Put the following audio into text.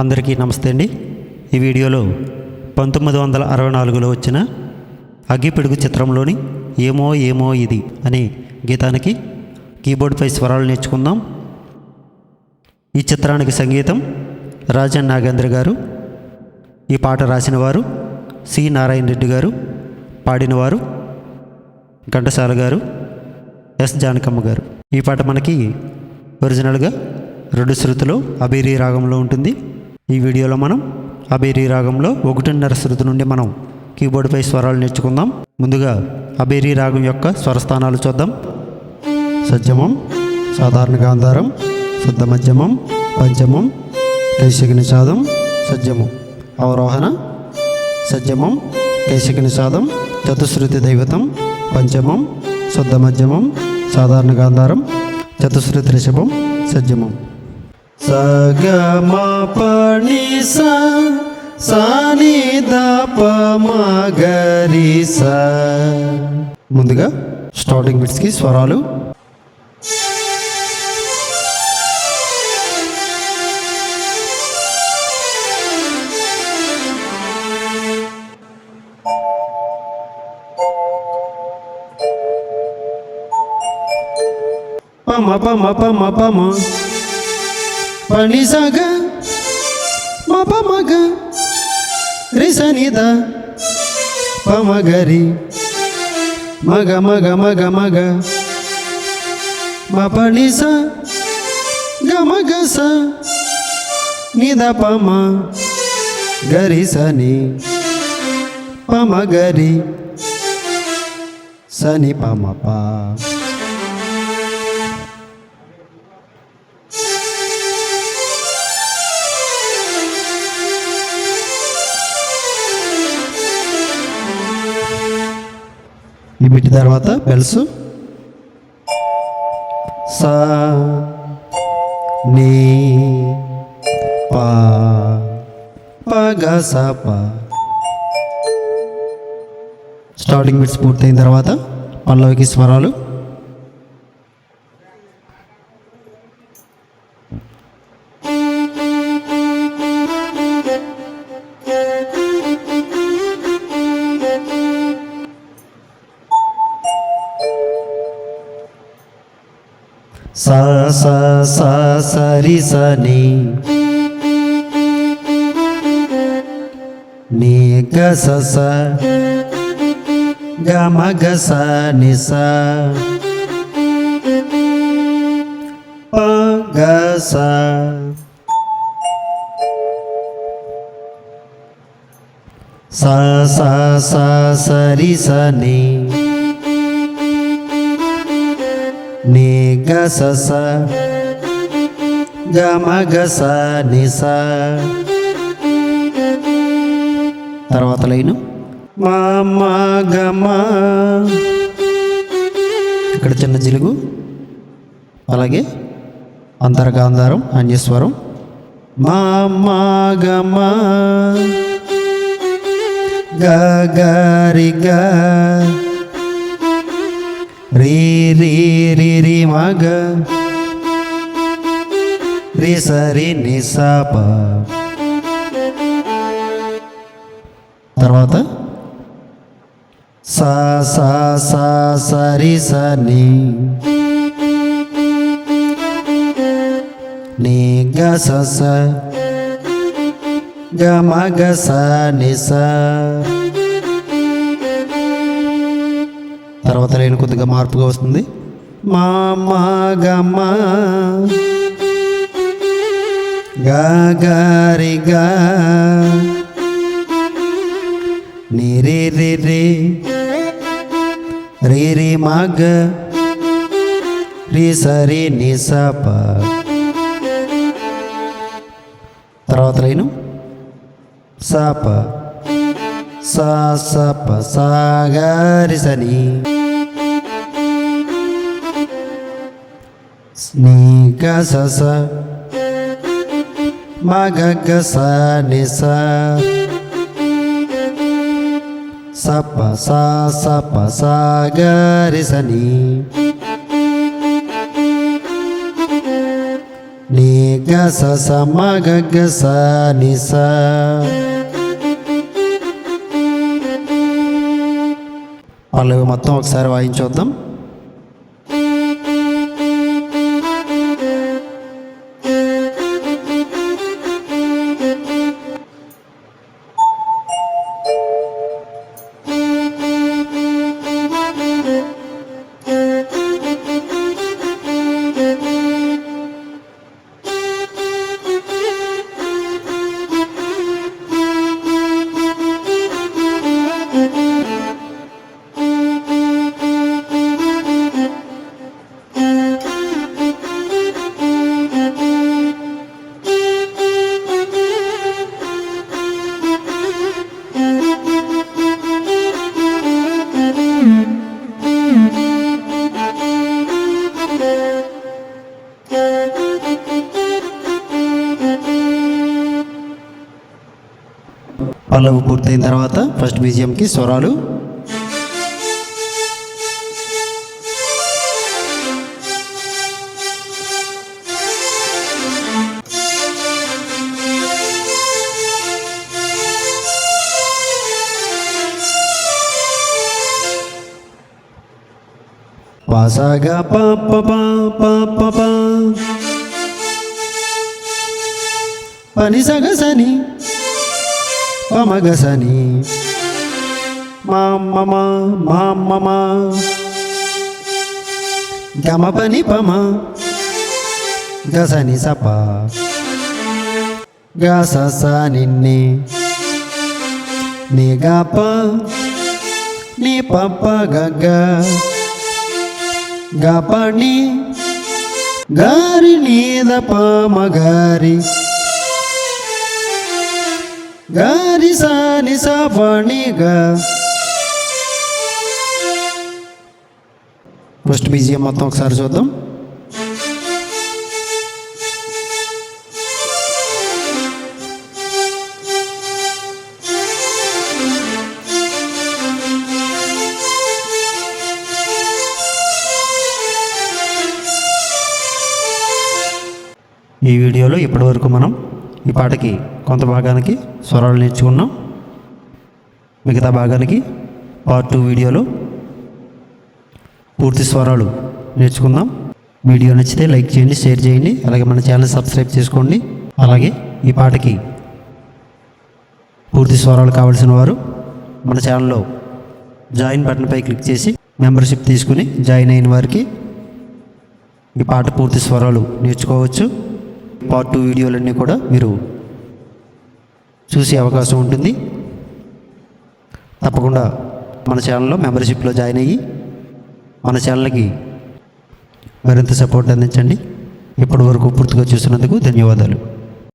అందరికీ నమస్తే అండి. ఈ వీడియోలో పంతొమ్మిది వందల అరవై నాలుగులో వచ్చిన అగ్గిపిడుగు చిత్రంలోని ఏమో ఏమో ఇది అనే గీతానికి కీబోర్డ్పై స్వరాలు నేర్చుకుందాం. ఈ చిత్రానికి సంగీతం రాజన్ నాగేంద్ర గారు ఈ పాట రాసిన వారు సి నారాయణ రెడ్డి గారు పాడినవారు ఘంటసాల గారు ఎస్ జానకమ్మ గారు. ఈ పాట మనకి ఒరిజినల్గా రెండు శృతులు అభిరీ రాగంలో ఉంటుంది. ఈ వీడియోలో మనం అబేరీ రాగంలో ఒకటిన్నర శృతి నుండి మనం కీబోర్డ్పై స్వరాలు నేర్చుకుందాం. ముందుగా అబేరీ రాగం యొక్క స్వరస్థానాలు చూద్దాం. సజ్జమం సాధారణ గాంధారం శుద్ధ మధ్యమం పంచమం కైశిక నిషాదం సజ్జమం. అవరోహణ సజ్జమం కైశిక నిషాదం చతుశ్రుతి దైవతం పంచమం శుద్ధ మధ్యమం సాధారణ గాంధారం చతుశ్రుతి రిషభం సజ్జమం. సగమ పణి సాని స ముందుగా స్టార్టింగ్ బిట్స్కి స్వరాలు. పమ పమ పమ పమ. పని సగ మ పమగ రిసనిద పమగరి మగ మగ మగ మగ మ పని స గ మగ స నిద ఈ బిట్ తర్వాత బెల్స్. సా నీ పా పగ సా పా. స్టార్టింగ్ బిట్స్ పూర్తయిన తర్వాత పల్లవికి స్వరాలు. సా సా సరి సని. నీ గ స స. గ మ గ స ని స. ప గ స. స స సా సరి సని. నీ గ స స గ మ గ స ని స తర్వాత లైను. మా మా గ మా ఇక్కడ చిన్న జిలుగు. అలాగే అంతర్గాంధారం అన్యస్వరం మా మా గ। గ గ రి గ రీ రీ రి రి మగ రి సరి ని సా ప తర్వాత సా సా సా సరి సని నీ గ స స। గ మ గ స ని స। తర్వాత లేని కొద్దిగా మార్పుగా వస్తుంది. మా మా గ మా. గా గా రే రే రే రి రి రి. రి రి మా రి ని తర్వాత లైను. సప సా సప సాగారి సా సని నీ గ స స మ గ గ స ని స స ప సా స ప సా గ రి స ని నీ గ స స మ గ గ స ని స పల్లవి మొత్తం ఒకసారి వాయించొద్దాం పల్లవు పూర్తయిన తర్వాత ఫస్ట్ బీజియంకి స్వరాలు. వాసాగా పాప పాప ప పని సగసని పమగసని. మా మమ మా గమ పని పమ గసని సప. గస స నిన్ని నీ గప నీ పప్ప గగ గపణి గారి నీద పామ గారి సాని సాపణిగా. ఫస్ట్ బీజియం మొత్తం ఒకసారి చూద్దాం. ఈ వీడియోలో ఇప్పటివరకు మనం ఈ పాటకి కొంత భాగానికి స్వరాలు నేర్చుకున్నాం. మిగతా భాగానికి పార్ట్ టూ వీడియోలో పూర్తి స్వరాలు నేర్చుకుందాం. వీడియో నచ్చితే లైక్ చేయండి షేర్ చేయండి అలాగే మన ఛానల్ సబ్స్క్రైబ్ చేసుకోండి. అలాగే ఈ పాటకి పూర్తి స్వరాలు కావాల్సిన వారు మన ఛానల్లో జాయిన్ బటన్పై క్లిక్ చేసి మెంబర్షిప్ తీసుకుని జాయిన్ అయిన వారికి ఈ పాట పూర్తి స్వరాలు నేర్చుకోవచ్చు. పార్ట్ టూ వీడియోలన్నీ కూడా మీరు చూసే అవకాశం ఉంటుంది. తప్పకుండా మన ఛానల్లో మెంబర్షిప్లో జాయిన్ అయ్యి మన ఛానల్కి మరింత సపోర్ట్ అందించండి. ఇప్పటి వరకు పూర్తిగా చూసినందుకు ధన్యవాదాలు.